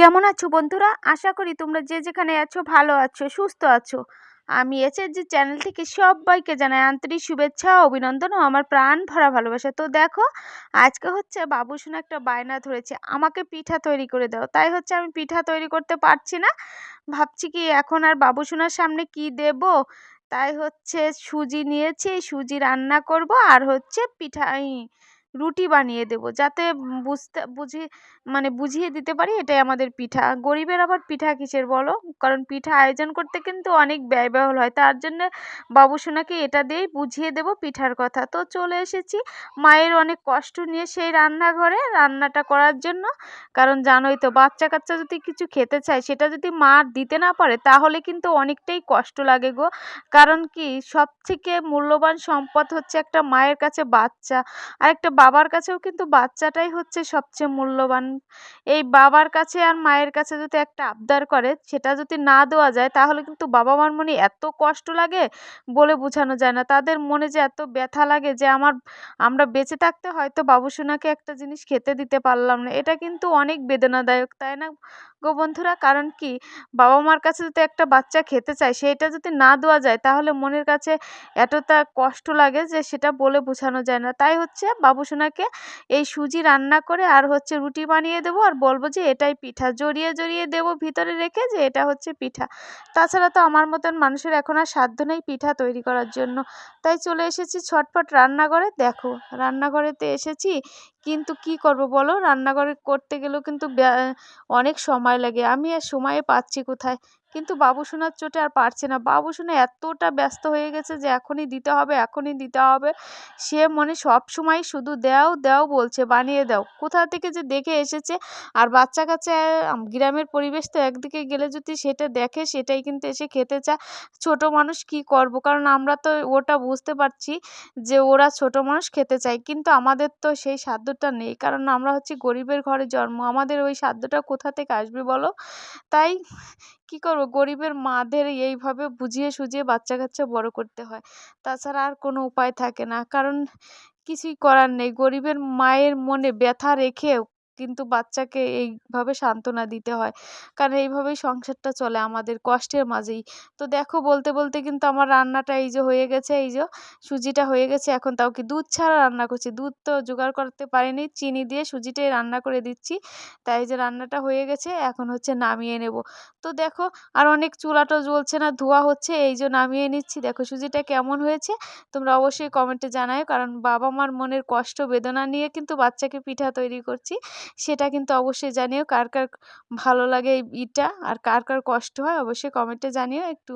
কেমন আছো বন্ধুরা? আশা করি তোমরা যে যেখানে আছো, ভালো আছো, সুস্থ আছো। আমি এসএসজি চ্যানেল থেকে সবাইকে জানাই আন্তরিক শুভেচ্ছা অভিনন্দন ও আমার প্রাণ ভরা ভালোবাসা। তো দেখো, আজকে হচ্ছে বাবু বাবুসোনা একটা বায়না ধরেছে। আমাকে পিঠা তৈরি করে দাও। তাই হচ্ছে আমি পিঠা তৈরি করতে পারছি না। ভাবছি কি এখন আর বাবুসোনার সামনে কি দেব? তাই হচ্ছে সুজি নিয়েছি, সুজি রান্না করব আর হচ্ছে পিঠা রুটি বানিয়ে দেবো। যাতে বুঝতে, বুঝি মানে বুঝিয়ে দিতে পারি এটাই আমাদের পিঠা। গরিবের আবার পিঠা কিসের বলো? কারণ পিঠা আয়োজন করতে কিন্তু অনেক ব্যয়বহুল হয়। তার জন্য বাবুসোনাকে এটা দিয়েই বুঝিয়ে দেব পিঠার কথা। তো চলে এসেছি মায়ের অনেক কষ্ট নিয়ে সেই রান্নাঘরে রান্নাটা করার জন্য। কারণ জানোই তো বাচ্চা কাচ্চা যদি কিছু খেতে চায়, সেটা যদি মা দিতে না পারে, তাহলে কিন্তু অনেকটাই কষ্ট লাগে গো। কারণ কি সব থেকে মূল্যবান সম্পদ হচ্ছে একটা মায়ের কাছে বাচ্চা। আর একটা বাবার কাছেও কিন্তু বাচ্চাটাই হচ্ছে সবচেয়ে মূল্যবান। এই বাবার কাছে আর মায়ের কাছে যদি একটা আবদার করে, সেটা যদি না দেওয়া যায়, তাহলে কিন্তু বাবা মার মনে এত কষ্ট লাগে বলে বোঝানো যায় না। তাদের মনে যে এত ব্যথা লাগে যে আমার, আমরা বেঁচে থাকতে হয়তো বাবুসোনাকে একটা জিনিস খেতে দিতে পারলাম না, এটা কিন্তু অনেক বেদনাদায়ক, তাই না? গো বন্ধুরা, কারণ কি? বাবা মার কাছে যদি একটা বাচ্চা খেতে চায়, সেটা যদি না দেওয়া যায়, তাহলে মনের কাছে এতটা কষ্ট লাগে যে সেটা বলে বোঝানো যায় না। তাই হচ্ছে বাবুসোনাকে এই সুজি রান্না করে আর হচ্ছে রুটি বানিয়ে দেবো আর বলব যে এটাই পিঠা। জড়িয়ে জড়িয়ে দেবো ভিতরে রেখে যে এটা হচ্ছে পিঠা। তাছাড়া তো আমার মতন মানুষের এখন আর সাধ্য নেই পিঠা তৈরি করার জন্য। তাই চলে এসেছি ছটফট রান্নাঘরে। দেখো, রান্নাঘরেতে এসেছি কিন্তু কি করব বলো? রান্নাঘরে করতে গেলেও কিন্তু অনেক সময় লাগে। আমি আর সময় পাচ্ছি কোথায়? কিন্তু বাবুসোনার চোটে আর পারছে না। বাবুসোনা এতটা ব্যস্ত হয়ে গেছে যে এখনই দিতে হবে, এখনই দিতে হবে। সে মনে সব সময় শুধু দেও, দাও বলছে, বানিয়ে দাও। কোথা থেকে যে দেখে এসেছে? আর বাচ্চা কাচ্চা গ্রামের পরিবেশ তো একদিকে গেলে যদি সেটা দেখে, সেটাই কিন্তু এসে খেতে চায়। ছোট মানুষ কি করব? কারণ আমরা তো ওটা বুঝতে পারছি যে ওরা ছোট মানুষ খেতে চায়। কিন্তু আমাদের তো সেই সাধ্যটা নেই। কারণ আমরা হচ্ছে গরিবের ঘরে জন্ম। আমাদের ওই সাধ্যটা কোথা থেকে আসবে বলো? তাই কী করব? গরিবের মাদের এইভাবে বুঝিয়ে সুঝিয়ে বাচ্চা কাচ্চা বড় করতে হয়। তাছাড়া আর কোনো উপায় থাকে না। কারণ কিছুই করার নেই। গরিবের মায়ের মনে ব্যথা রেখেও কিন্তু বাচ্চাকে এইভাবে সান্ত্বনা দিতে হয়। কারণ এইভাবেই সংসারটা চলে আমাদের কষ্টের মাঝেই। তো দেখো বলতে বলতে কিন্তু আমার রান্নাটা এই যে হয়ে গেছে, এই যে সুজিটা হয়ে গেছে, এখন তাও কি দুধ ছাড়া রান্না করছি? দুধ তো জোগাড় করতে পারিনি, চিনি দিয়ে সুজিটাই রান্না করে দিচ্ছি। তাই যে রান্নাটা হয়ে গেছে, এখন হচ্ছে নামিয়ে নেব। তো দেখো আর অনেক চুলাটা জ্বলছে না, ধোয়া হচ্ছে, এই যে নামিয়ে নিচ্ছি। দেখো সুজিটা কেমন হয়েছে, তোমরা অবশ্যই কমেন্টে জানাও কারণ বাবা মার মনের কষ্ট বেদনা নিয়ে কিন্তু বাচ্চাকে পিঠা তৈরি করছি। সেটা কিন্তু অবশ্যই জানিও কার কার ভালো লাগে এই ইটা, আর কার কার কষ্ট হয় অবশ্যই কমেন্টে জানিও। একটু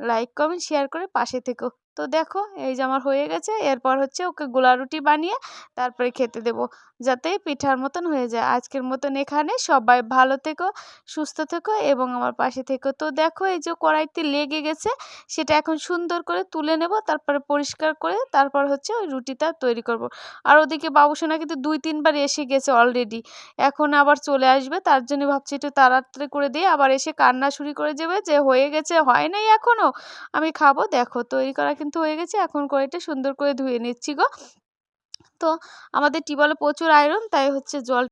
লাইক কমেন্ট শেয়ার করে পাশে থেকো। তো দেখো, এই যে আমার হয়ে গেছে, এরপর হচ্ছে ওকে গোলা রুটি বানিয়ে তারপরে খেতে দেব, যাতে পিঠার মতন হয়ে যায়। আজকের মতন এখানে, সবাই ভালো থেকো, সুস্থ থেকো এবং আমার পাশে থেকো। তো দেখো, এই যে কড়াইতে লেগে গেছে, সেটা এখন সুন্দর করে তুলে নেব, তারপরে পরিষ্কার করে তারপর হচ্ছে ওই রুটিটা তৈরি করব। আর ওদিকে বাবুসোনা কিন্তু দুই, তিনবার এসে গেছে অলরেডি এখন আবার চলে আসবে, তার জন্য ভাবছি একটু তাড়াতাড়ি করে দিয়ে আবার এসে কান্না শুরু করে যাবে যে হয়ে গেছে, হয় নাই এখনও আমি খাব। দেখো, তৈরি করা কিন্তু হয়ে গেছে। এখন কড়াইটা সুন্দর করে ধুয়ে নিচ্ছি গো। তো আমাদের টিবলে প্রচুর আয়রন তাই হচ্ছে জল